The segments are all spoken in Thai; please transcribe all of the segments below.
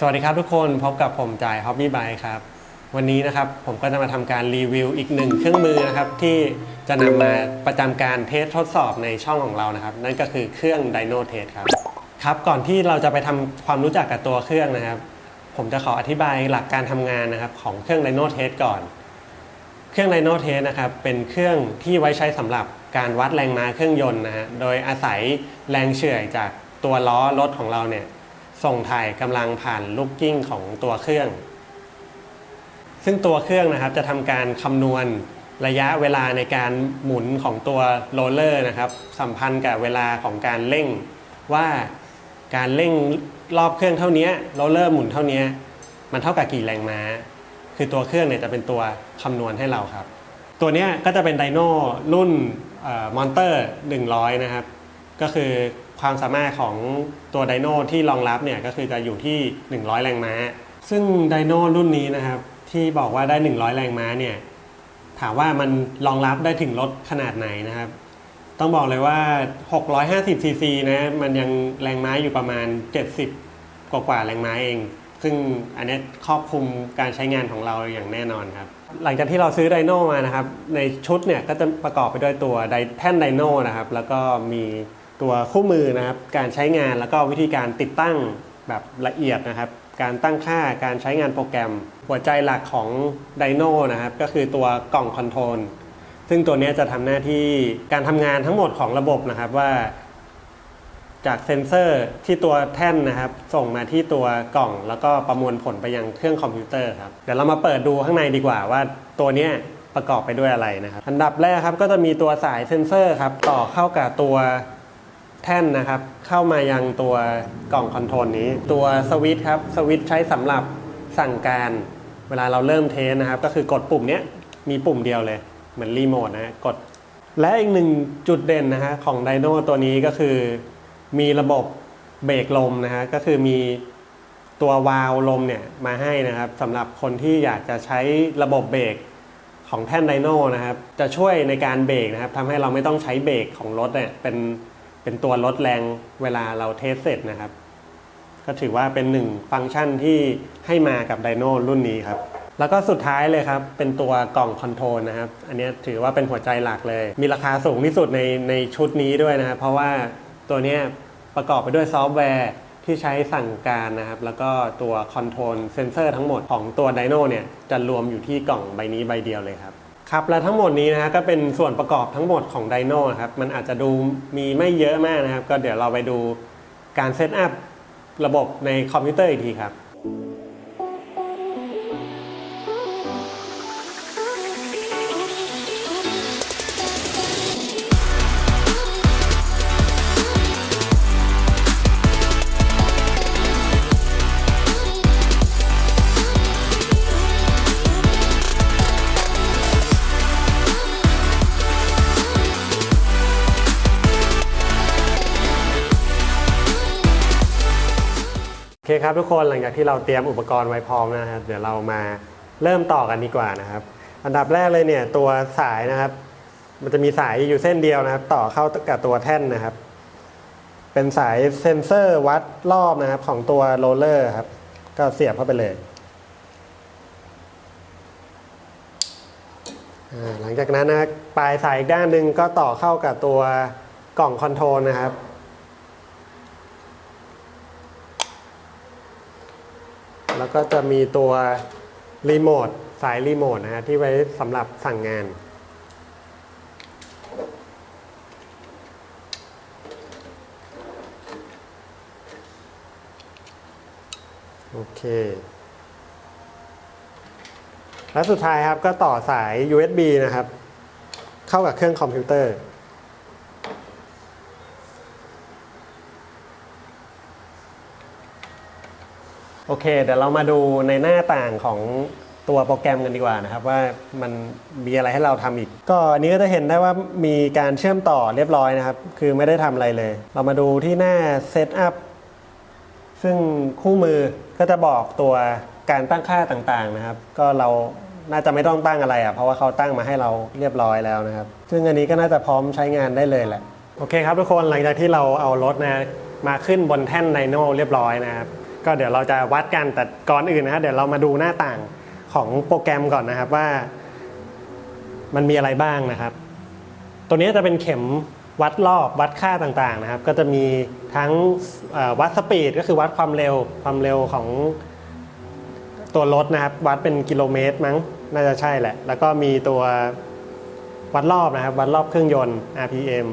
สวัสดีครับทุกคนพบกับผมจ่าย Hobby Bike ครับ วันนี้นะครับผมก็จะมาทำการรีวิวอีกหนึ่งเครื่องมือนะครับ ที่จะนำมาประจำการเทสทดสอบในช่องของเรานะครับ นั่นก็คือเครื่อง Dyno Test ครับครับ ก่อนที่เราจะไปทำความรู้จักกับตัวเครื่องนะครับ ผมจะขออธิบายหลักการทำงานนะครับของเครื่อง Dyno Test ก่อน เครื่อง Dyno Test นะครับเป็นเครื่องที่ไว้ใช้สำหรับการวัดแรงม้าเครื่องยนต์นะฮะโดยอาศัยแรงเฉื่อยจากตัวล้อรถของเราเนี่ย ส่งถ่ายกำลังผ่านลูกกิ้งของตัวเครื่อง ซึ่งตัวเครื่องนะครับจะทำการคำนวณระยะเวลาในการหมุนของตัวโรลเลอร์นะครับสัมพันธ์กับเวลาของการเร่ง ว่าการเร่งรอบเครื่องเท่านี้โรลเลอร์หมุนเท่านี้มันเท่ากับกี่แรงม้า คือตัวเครื่องเนี่ยจะเป็นตัวคำนวณให้เราครับ ตัวนี้ก็จะเป็นไดโน่รุ่นมอนเตอร์ 100 นะครับ ก็คือ ความสามารถของตัวไดโน่ที่รองรับเนี่ยก็คือจะอยู่ที่ 100 แรงม้า ซึ่งไดโน่รุ่นนี้นะครับที่บอกว่าได้ 100 แรงม้าเนี่ยถามว่ามันรองรับได้ถึงรถขนาดไหนนะครับ ต้องบอกเลยว่า 650 ซีซีนะมันยังแรงม้าอยู่ประมาณ 70 กว่ากว่าแรงม้าเอง ซึ่งอันนี้ครอบคลุมการใช้งานของเราอย่างแน่นอนครับ หลังจากที่เราซื้อไดโน่มานะครับ ในชุดเนี่ยก็จะประกอบไปด้วยตัวไดแท่นไดโน่นะครับ แล้วก็มี ตัวคู่มือนะครับ การใช้งานแล้วก็วิธีการติดตั้งแบบละเอียดนะครับ การตั้งค่าการใช้งานโปรแกรม หัวใจหลักของไดโนนะครับ ก็คือตัวกล่องคอนโทรลซึ่งตัวนี้จะทำหน้าที่การทำงานทั้งหมดของระบบนะครับว่า จากเซ็นเซอร์ที่ตัวแท่นนะครับ ส่งมาที่ตัวกล่อง แล้วก็ประมวลผลไปยังเครื่องคอมพิวเตอร์ครับเดี๋ยวเรามาเปิดดูข้างในดีกว่าว่าตัวนี้ประกอบไปด้วยอะไรนะครับ อันดับแรกครับก็จะมีตัวสายเซ็นเซอร์ครับต่อเข้ากับตัว ท่นนะครับ เข้ามายังตัวกล่องคอนโทรลนี้ ตัวสวิตช์ครับสวิตช์ใช้สำหรับสั่งการ เวลาเราเริ่มเทสนะครับ ก็คือกดปุ่มนี้มีปุ่มเดียวเลย เหมือนรีโมทนะฮะกด และอีกหนึ่งจุดเด่นนะฮะของไดโนตัวนี้ก็คือ มีระบบเบรกลมนะฮะก็คือมีตัววาล์วลมเนี่ยมาให้นะครับสำหรับคนที่อยากจะใช้ระบบเบรกของแท่นไดโนนะครับ จะช่วยในการเบรกนะครับทำให้เราไม่ต้องใช้เบรกของรถเนี่ยเป็น เป็นตัวลดแรงเวลาเราเทสเสร็จนะครับ ก็ถือว่าเป็นหนึ่งฟังก์ชันที่ให้มากับไดโนรุ่นนี้ครับ แล้วก็สุดท้ายเลยครับ เป็นตัวกล่องคอนโทรลนะครับ อันนี้ถือว่าเป็นหัวใจหลักเลย มีราคาสูงที่สุดในในชุดนี้ด้วยนะครับ เพราะว่าตัวนี้ประกอบไปด้วยซอฟต์แวร์ที่ใช้สั่งการนะครับ แล้วก็ตัวคอนโทรลเซนเซอร์ทั้งหมดของตัวไดโนเนี่ยจะรวมอยู่ที่กล่องใบนี้ใบเดียวเลยครับ ครับและทั้งหมดนี้นะฮะก็เป็นส่วนประกอบทั้งหมดของไดโนครับมันอาจจะดูมีไม่เยอะมากนะครับ ก็เดี๋ยวเราไปดูการเซตอัพระบบในคอมพิวเตอร์อีกทีครับ อเคครับทุกคนหลังจากที่เราเตรียมอุปกรณ์ไว้พร้อมนะครับ เดี๋ยวเรามาเริ่มต่อกันดีกว่านะครับ อันดับแรกเลยเนี่ยตัวสายนะครับ มันจะมีสายอยู่เส้นเดียวนะครับ ต่อเข้ากับตัวแท่นนะครับ เป็นสายเซนเซอร์วัดรอบนะครับ ของตัวโรลเลอร์ครับ ก็เสียบเข้าไปเลยหลังจากนั้นนะปลายสายอีกด้านหนึ่งก็ต่อเข้ากับตัวกล่องคอนโทรลนะครับ แล้วก็จะมีตัวรีโมทสายรีโมทนะฮะที่ไว้สำหรับสั่งงาน โอเค และสุดท้ายครับก็ต่อสาย USB นะครับ เข้ากับเครื่องคอมพิวเตอร์ โอเค เดี๋ยวเรามาดูในหน้าต่างของตัวโปรแกรมกันดีกว่านะครับ ว่ามันมีอะไรให้เราทำอีก ก็อันนี้ก็จะเห็นได้ว่ามีการเชื่อมต่อเรียบร้อยนะครับ คือไม่ได้ทำอะไรเลย เรามาดูที่หน้า Setup ซึ่งคู่มือก็จะบอกตัวการตั้งค่าต่างๆนะครับ ก็เราน่าจะไม่ต้องตั้งอะไรอะเพราะว่าเขาตั้งมาให้เราเรียบร้อยแล้วนะครับ ซึ่งอันนี้ก็น่าจะพร้อมใช้งานได้เลยแหละโอเคครับทุกคนหลังจากที่เราเอารถนะมาขึ้นบนแท่นไดโนเรียบร้อยนะครับ ก็เดี๋ยวเราจะวัดกันแต่ก่อนอื่นนะครับเดี๋ยวเรามาดูหน้าต่างของโปรแกรมก่อนนะครับว่า มันมีอะไรบ้างนะครับ ตัวนี้จะเป็นเข็มวัดรอบวัดค่าต่างๆนะครับ ก็จะมีทั้งวัดสปีดก็คือวัดความเร็วความเร็วของตัวรถนะครับ วัดเป็นกิโลเมตรมั้งน่าจะใช่แหละ แล้วก็มีตัววัดรอบนะครับ วัดรอบเครื่องยนต์ RPM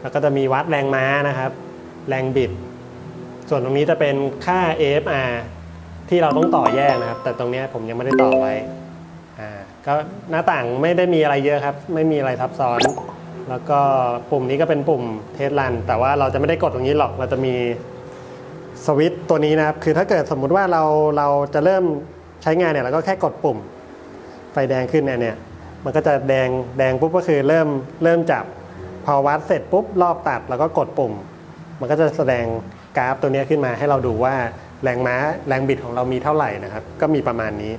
แล้วก็จะมีวัดแรงม้านะครับ แรงบิด ส่วนตรงนี้จะเป็นค่า AFR ที่เราต้องต่อแยกนะครับ แต่ตรงนี้ผมยังไม่ได้ต่อไว้อ่าก็หน้าต่างไม่ได้มีอะไรเยอะครับ ไม่มีอะไรซับซ้อน แล้วก็ปุ่มนี้ก็เป็นปุ่มเทสรัน แต่ว่าเราจะไม่ได้กดตรงนี้หรอกเราจะมีสวิตตัวนี้นะครับ คือถ้าเกิดสมมุติว่าเราเราจะเริ่มใช้งานเนี่ยเราก็แค่กดปุ่ม ไฟแดงขึ้นเนี่ยเนี่ยมันก็จะแดงแดงปุ๊บก็คือเริ่มเริ่มจับพอวัดเสร็จปุ๊บรอบตัด แล้วก็กดปุ่ม มันก็จะแสดง กราฟตัวนี้ขึ้นมาให้เราดูว่าแรงม้าแรงบิดของเรามีเท่าไหร่นะครับ ก็มีประมาณนี้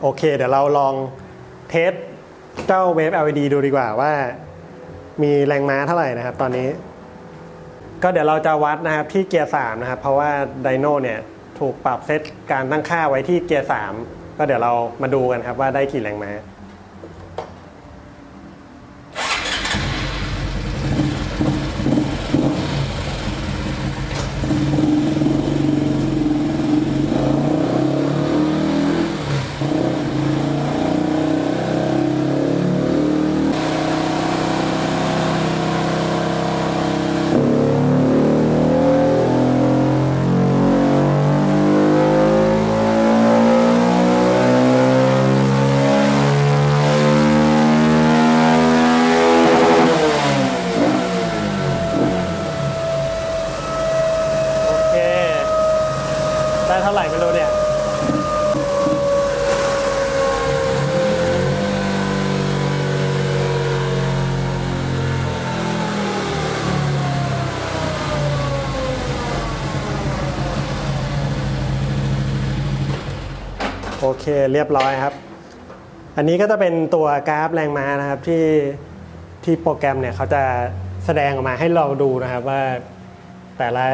โอเค เดี๋ยวเราลองเทสเจ้าเวฟ LED ดูดีกว่าว่ามีแรงม้าเท่าไหร่นะครับ ตอนนี้ ก็เดี๋ยวเราจะวัดนะครับที่เกียร์3นะครับ เพราะว่าไดโน่เนี่ยถูกปรับเซตการตั้งค่าไว้ที่เกียร์3ก็เดี๋ยวเรามาดูกันครับว่าได้กี่แรงม้า เท่าไหร่ไม่รู้เนี่ยโอเคเรียบร้อยครับ อันนี้ก็จะเป็นตัวกราฟแรงม้านะครับที่ที่โปรแกรมเนี่ยเขาจะแสดงออกมาให้เราดูนะครับว่าแต่ละ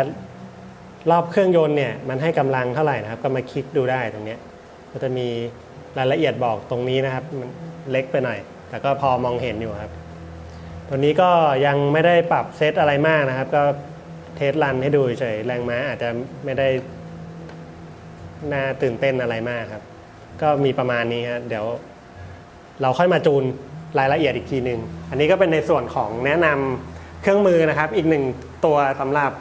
รอบเครื่องยนต์เนี่ยมันให้กำลังเท่าไหร่นะครับ ก็มาคลิกดูได้ตรงนี้ก็จะมีรายละเอียดบอกตรงนี้นะครับมันเล็กไปหน่อย แต่ก็พอมองเห็นอยู่ครับ ตัวนี้ก็ยังไม่ได้ปรับเซตอะไรมากนะครับ ก็เทสรันให้ดูเฉยแรงม้าอาจจะไม่ได้น่าตื่นเต้นอะไรมากครับ ก็มีประมาณนี้ครับเดี๋ยว เราค่อยมาจูนรายละเอียดอีกทีหนึ่งอันนี้ก็เป็นในส่วนของแนะนำเครื่องมือนะครับ อีกหนึ่งตัวสำหรับ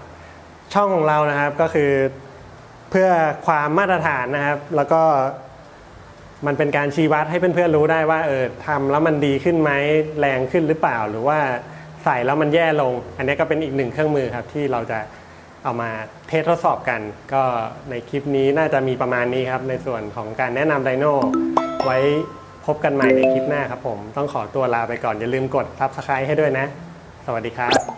ช่องของเรานะครับก็คือเพื่อความมาตรฐานนะครับ แล้วก็มันเป็นการชี้วัดให้เพื่อนๆรู้ได้ว่าเออทำแล้วมันดีขึ้นไหมแรงขึ้นหรือเปล่า หรือว่าใส่แล้วมันแย่ลง อันนี้ก็เป็นอีกหนึ่งเครื่องมือครับที่เราจะเอามาเทสทดสอบกัน ก็ในคลิปนี้น่าจะมีประมาณนี้ครับ ในส่วนของการแนะนำไดโนไว้พบกันใหม่ในคลิปหน้าครับผม ต้องขอตัวลาไปก่อน อย่าลืมกด Subscribe ให้ด้วยนะ สวัสดีครับ